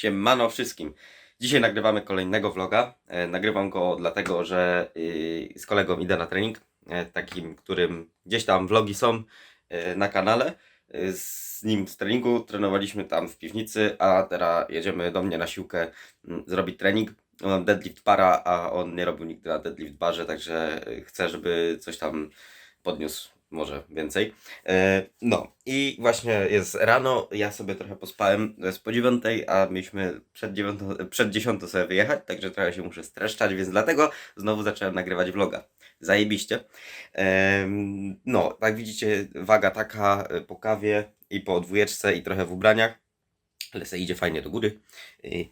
Siemano wszystkim. Dzisiaj nagrywamy kolejnego vloga. E, nagrywam go dlatego, że y, z kolegą idę na trening, e, takim, którym gdzieś tam vlogi są e, na kanale. Z nim z treningu trenowaliśmy tam w piwnicy, a teraz jedziemy do mnie na siłkę m, zrobić trening. Mam deadlift para, a on nie robił nigdy na deadlift barze, także chcę, żeby coś tam podniósł, może więcej. E, No i właśnie jest rano, ja sobie trochę pospałem, to jest po dziewiątej, a mieliśmy przed, dziewiątą, przed dziesiątą sobie wyjechać, także trochę się muszę streszczać, więc dlatego znowu zacząłem nagrywać vloga. Zajebiście. Em, No, jak widzicie, waga taka e, po kawie i po dwójeczce i trochę w ubraniach, ale se idzie fajnie do góry.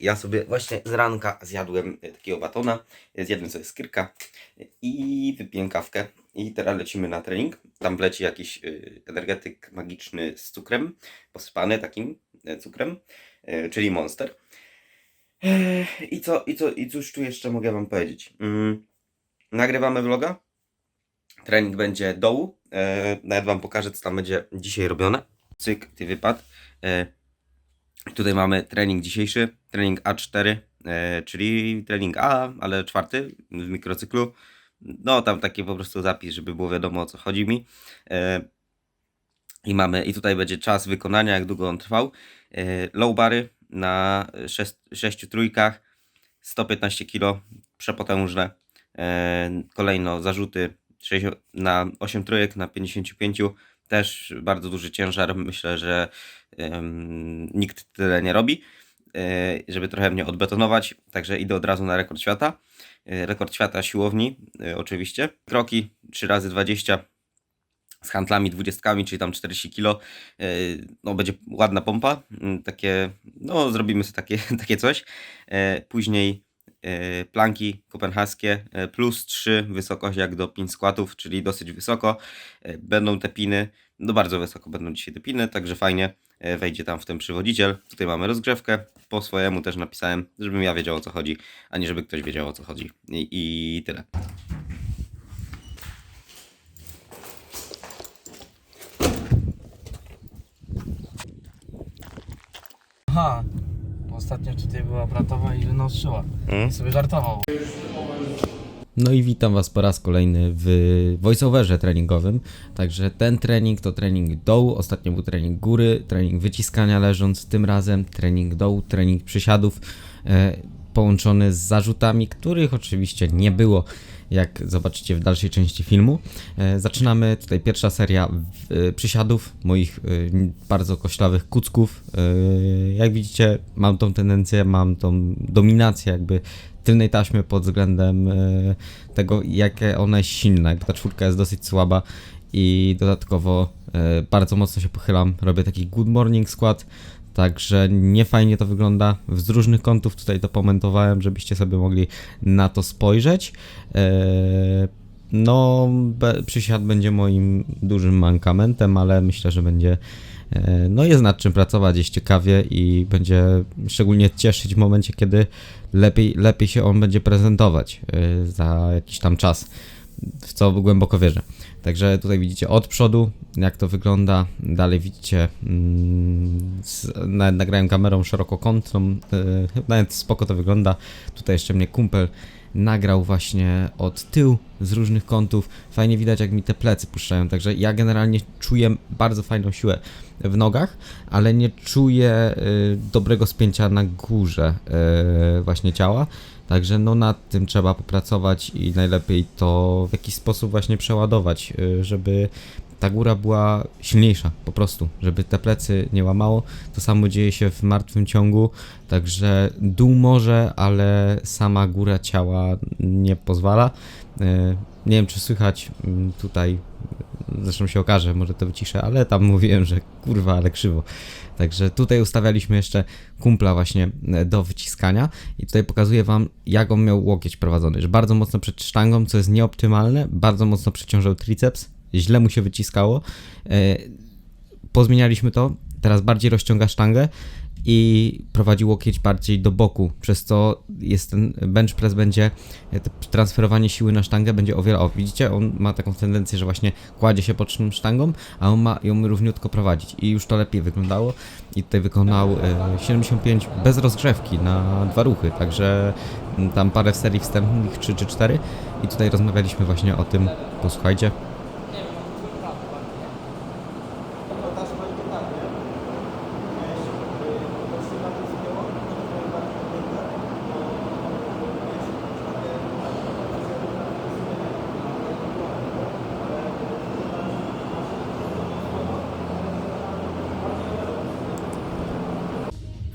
Ja sobie właśnie z ranka zjadłem e, takiego batona, zjadłem sobie skyrka i wypiłem kawkę. I teraz lecimy na trening. Tam wleci jakiś y, energetyk magiczny z cukrem, posypany takim e, cukrem, e, czyli monster. Ech, I co, i co, i cóż tu jeszcze mogę wam powiedzieć? Mm, nagrywamy vloga. Trening będzie dołu. E, nawet wam pokażę, co tam będzie dzisiaj robione. Cyk, ty wypad. E, tutaj mamy trening dzisiejszy, trening A4, e, czyli trening A, ale czwarty w mikrocyklu. No, tam taki po prostu zapis, żeby było wiadomo o co chodzi mi. E, I mamy, i tutaj będzie czas wykonania, jak długo on trwał. E, low bary na 6 trójkach, 115 kg, przepotężne. E, kolejno zarzuty 60, na 8 trójek, na 55, też bardzo duży ciężar. Myślę, że em, nikt tyle nie robi, żeby trochę mnie odbetonować. Także idę od razu na rekord świata. E, rekord świata siłowni, e, oczywiście. Kroki 3 razy 20 z handlami dwudziestkami, czyli tam 40 kg. No będzie ładna pompa. mm, Takie, no zrobimy sobie takie, takie coś. E, Później e, planki kopenhaskie e, plus 3 wysokość jak do 5 składów, czyli dosyć wysoko. E, Będą te piny, no bardzo wysoko będą dzisiaj te piny, także fajnie e, wejdzie tam w ten przywodziciel. Tutaj mamy rozgrzewkę. Po swojemu też napisałem, żebym ja wiedział o co chodzi, a nie żeby ktoś wiedział o co chodzi. I, i tyle. Aha, ostatnio tutaj była bratowa i wynoszyła. Mm? I sobie żartował. No i witam Was po raz kolejny w voiceoverze treningowym. Także ten trening to trening dołu, ostatnio był trening góry, trening wyciskania leżąc, tym razem trening dołu, trening przysiadów e, połączony z zarzutami, których oczywiście nie było, jak zobaczycie w dalszej części filmu. E, zaczynamy tutaj pierwsza seria e, przysiadów, moich e, bardzo koślawych kucków. Jak widzicie, mam tą tendencję, mam tą dominację jakby tylnej taśmy pod względem tego, jakie ona jest silna. Ta czwórka jest dosyć słaba i dodatkowo bardzo mocno się pochylam. Robię taki good morning skład, także nie fajnie to wygląda. Z różnych kątów tutaj to pomentowałem, żebyście sobie mogli na to spojrzeć. E, no, przysiad będzie moim dużym mankamentem, ale myślę, że będzie e, no jest nad czym pracować, jest ciekawie i będzie szczególnie cieszyć w momencie, kiedy lepiej, lepiej się on będzie prezentować e, za jakiś tam czas, w co głęboko wierzę. Także tutaj widzicie od przodu, jak to wygląda. Dalej widzicie, mm, z, nawet nagrałem kamerą szerokokątną, e, nawet spoko to wygląda. Tutaj jeszcze mnie kumpel nagrał właśnie od tyłu z różnych kątów. Fajnie widać, jak mi te plecy puszczają. Także ja generalnie czuję bardzo fajną siłę w nogach, ale nie czuję y, dobrego spięcia na górze y, właśnie ciała. Także no nad tym trzeba popracować i najlepiej to w jakiś sposób właśnie przeładować, y, żeby ta góra była silniejsza po prostu, żeby te plecy nie łamało. To samo dzieje się w martwym ciągu, także dół może, ale sama góra ciała nie pozwala. Y, Nie wiem czy słychać mm, tutaj, zresztą się okaże, może to wyciszę, ale tam mówiłem, że kurwa, ale krzywo. Także tutaj ustawialiśmy jeszcze kumpla właśnie e, do wyciskania i tutaj pokazuję wam jak on miał łokieć prowadzony, że bardzo mocno przed sztangą, co jest nieoptymalne, bardzo mocno przeciążał triceps, źle mu się wyciskało. E, Pozmienialiśmy to, teraz bardziej rozciąga sztangę i prowadzi łokieć bardziej do boku, przez co jest ten bench press będzie, e, transferowanie siły na sztangę będzie o wiele, o widzicie, on ma taką tendencję, że właśnie kładzie się pod sztangą, a on ma ją równiutko prowadzić i już to lepiej wyglądało i tutaj wykonał e, 75 bez rozgrzewki na dwa ruchy, także mm, tam parę serii wstępnych, 3 czy 4 i tutaj rozmawialiśmy właśnie o tym, posłuchajcie.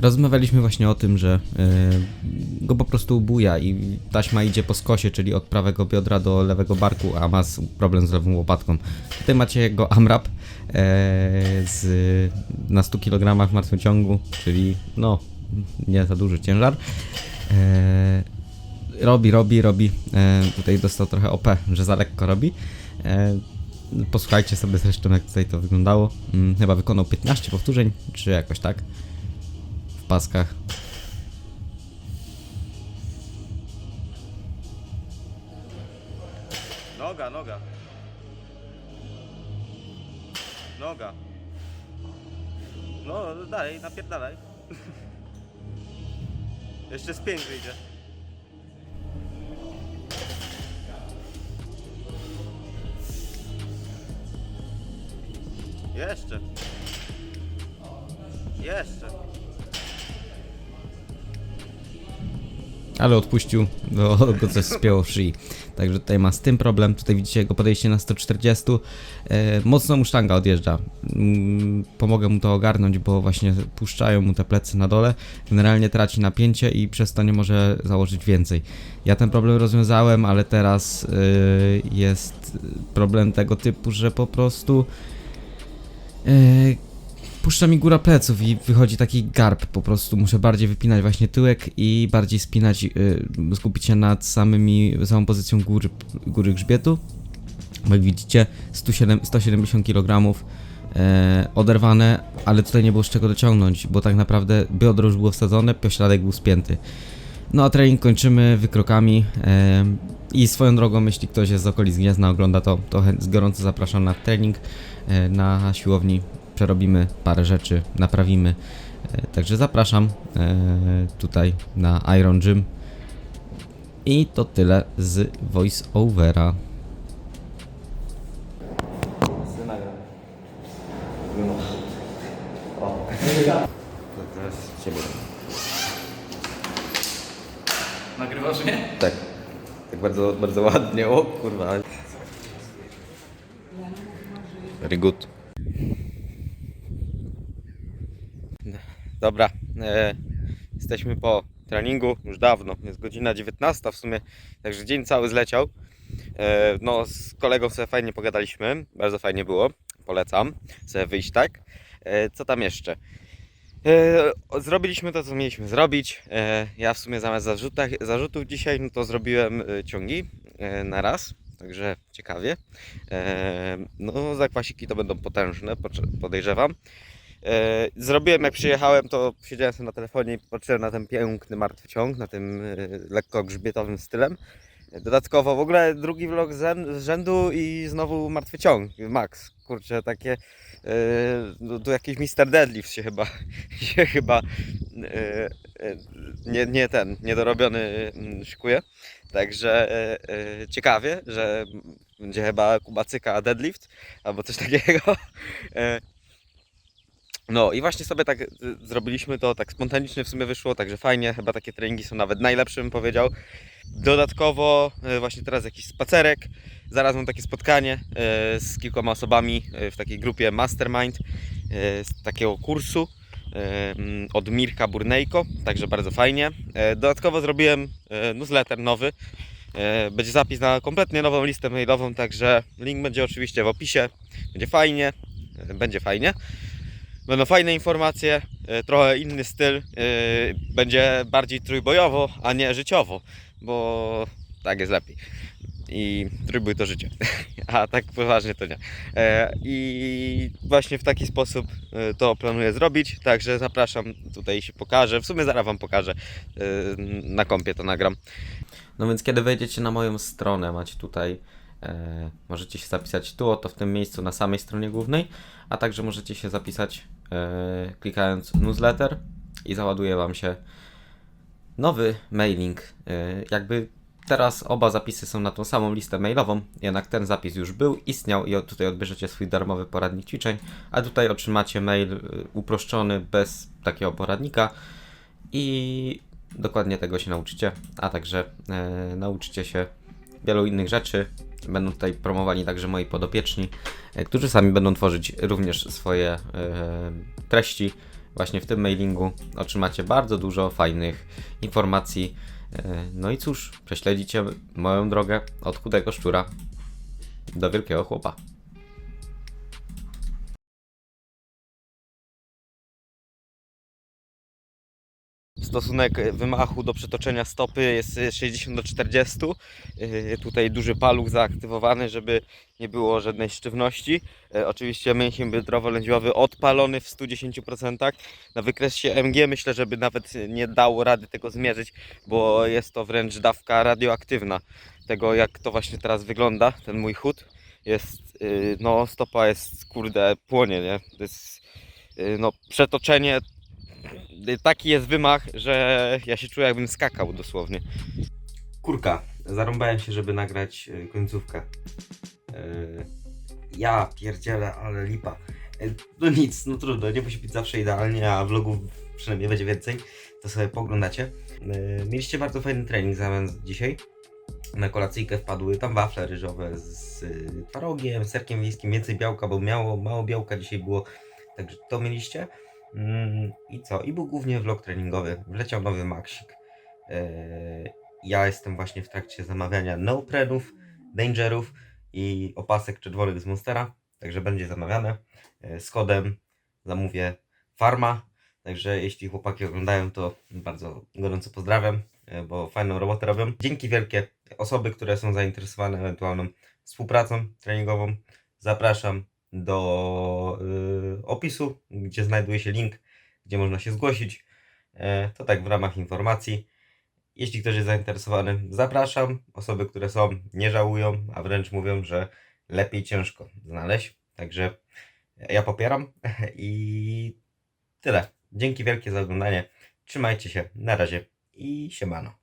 Rozmawialiśmy właśnie o tym, że e, go po prostu buja i taśma idzie po skosie, czyli od prawego biodra do lewego barku, a ma problem z lewą łopatką. Tutaj macie jego AMRAP e, z, na 100 kg w martwym ciągu, czyli no nie za duży ciężar. E, robi, robi, robi. E, tutaj dostał trochę OP, że za lekko robi. E, posłuchajcie sobie zresztą jak tutaj to wyglądało. Mm, chyba wykonał 15 powtórzeń, czy jakoś tak paskach. Noga, noga. Noga. No, dalej, napierdalaj. Jeszcze z pięć wyjdzie. Jeszcze. Jeszcze. Ale odpuścił, bo go coś spięło w szyi. Także tutaj ma z tym problem. Tutaj widzicie jego podejście na 140. E, mocno mu sztanga odjeżdża. Mm, pomogę mu to ogarnąć, bo właśnie puszczają mu te plecy na dole. Generalnie traci napięcie i przez to nie może założyć więcej. Ja ten problem rozwiązałem, ale teraz y, jest problem tego typu, że po prostu y, puszcza mi góra pleców i wychodzi taki garb po prostu. Muszę bardziej wypinać właśnie tyłek i bardziej spinać, y, skupić się nad samymi, samą pozycją góry, góry grzbietu. Jak widzicie, 107, 170 kg e, oderwane, ale tutaj nie było z czego dociągnąć, bo tak naprawdę biodro już było wsadzone, pośladek był spięty. No a trening kończymy wykrokami e, i swoją drogą, jeśli ktoś jest z okolic Gniezna, ogląda to, to gorąco zapraszam na trening e, na siłowni. Przerobimy parę rzeczy, naprawimy. E, także zapraszam e, tutaj na Iron Gym. I to tyle z voice overa. Nagram. O. To teraz ciebie. Nagrywasz mnie? Tak. Tak bardzo, bardzo ładnie. O kurwa. Very good. Dobra. E, jesteśmy po treningu już dawno. Jest godzina 19 w sumie. Także dzień cały zleciał. E, no z kolegą sobie fajnie pogadaliśmy. Bardzo fajnie było. Polecam sobie wyjść tak. E, co tam jeszcze? E, Zrobiliśmy to, co mieliśmy zrobić. E, Ja w sumie zamiast zarzutach, zarzutów dzisiaj, no to zrobiłem e, ciągi e, na raz, także ciekawie. E, No, zakwasiki to będą potężne, podejrzewam. E, Zrobiłem, jak przyjechałem, to siedziałem sobie na telefonie i patrzyłem na ten piękny martwy ciąg, na tym e, lekko grzbietowym stylem. Dodatkowo w ogóle drugi vlog z rzęd- z rzędu i znowu martwy ciąg, max. Kurczę, takie no, tu jakiś Mr. Deadlift się chyba się chyba e, nie, nie ten, niedorobiony mm, szykuje. Także e, ciekawie, że będzie chyba kubacyka deadlift albo coś takiego. No i właśnie sobie tak e, zrobiliśmy to, tak spontanicznie w sumie wyszło, także fajnie, chyba takie treningi są nawet najlepsze bym powiedział. Dodatkowo e, właśnie teraz jakiś spacerek, zaraz mam takie spotkanie e, z kilkoma osobami w takiej grupie Mastermind z takiego kursu mm, od Mirka Burnejko, także bardzo fajnie. Dodatkowo zrobiłem newsletter nowy. Będzie zapis na kompletnie nową listę mailową, także link będzie oczywiście w opisie. Będzie fajnie, będzie fajnie. Będą fajne informacje, e, trochę inny styl. e, Będzie bardziej trójbojowo, a nie życiowo, bo tak jest lepiej. i trybuj to życie. A tak poważnie to nie. E, I właśnie w taki sposób to planuję zrobić, także zapraszam, tutaj się pokażę, w sumie zaraz Wam pokażę, na kompie to nagram. No więc kiedy wejdziecie na moją stronę, macie tutaj, możecie się zapisać tu, oto w tym miejscu na samej stronie głównej, a także możecie się zapisać klikając newsletter i załaduje Wam się nowy mailing. E, jakby teraz oba zapisy są na tą samą listę mailową, jednak ten zapis już był, istniał i tutaj odbierzecie swój darmowy poradnik ćwiczeń, a tutaj otrzymacie mail e, uproszczony bez takiego poradnika i dokładnie tego się nauczycie, a także e, nauczycie się wielu innych rzeczy. Będą tutaj promowani także moi podopieczni, e, którzy sami będą tworzyć również swoje e, treści. Właśnie w tym mailingu otrzymacie bardzo dużo fajnych informacji. E, no i cóż, prześledzicie moją drogę od chudego szczura do wielkiego chłopa. Stosunek wymachu do przetoczenia stopy jest y, 60 do 40. Yy, Tutaj duży paluch zaaktywowany, żeby nie było żadnej sztywności. Yy, Oczywiście mięsień biodrowo-lędźwiowy odpalony w 110%. Na wykresie MG myślę, żeby nawet nie dało rady tego zmierzyć, bo jest to wręcz dawka radioaktywna tego, jak to właśnie teraz wygląda, ten mój chód. Jest, yy, no stopa jest, kurde, płonie, nie? To jest, no przetoczenie taki jest wymach, że ja się czuję jakbym skakał dosłownie. Kurka, zarąbałem się, żeby nagrać y, końcówkę. Y, Ja pierdzielę, ale lipa. Y, No nic, no trudno, nie musi być zawsze idealnie, a vlogów przynajmniej będzie więcej, to sobie poglądacie. Mieliście bardzo fajny trening zamiast dzisiaj. Na kolacyjkę wpadły tam wafle ryżowe z twarogiem, serkiem wiejskim, więcej białka, bo miało, mało białka dzisiaj było, także to mieliście. Mm, I co? I był głównie vlog treningowy. Wleciał nowy Maxik. Eee, Ja jestem właśnie w trakcie zamawiania neoprenów, dangerów i opasek czerwonych z Monstera. Także będzie zamawiane. E, Z kodem zamówię Farma. Także jeśli chłopaki oglądają, to bardzo gorąco pozdrawiam, e, bo fajną robotę robią. Dzięki wielkie osoby, które są zainteresowane ewentualną współpracą treningową. Zapraszam do y, opisu, gdzie znajduje się link, gdzie można się zgłosić. E, to tak w ramach informacji. Jeśli ktoś jest zainteresowany, zapraszam. Osoby, które są, nie żałują, a wręcz mówią, że lepiej ciężko znaleźć. Także ja popieram i tyle. Dzięki wielkie za oglądanie. Trzymajcie się. Na razie i siemano.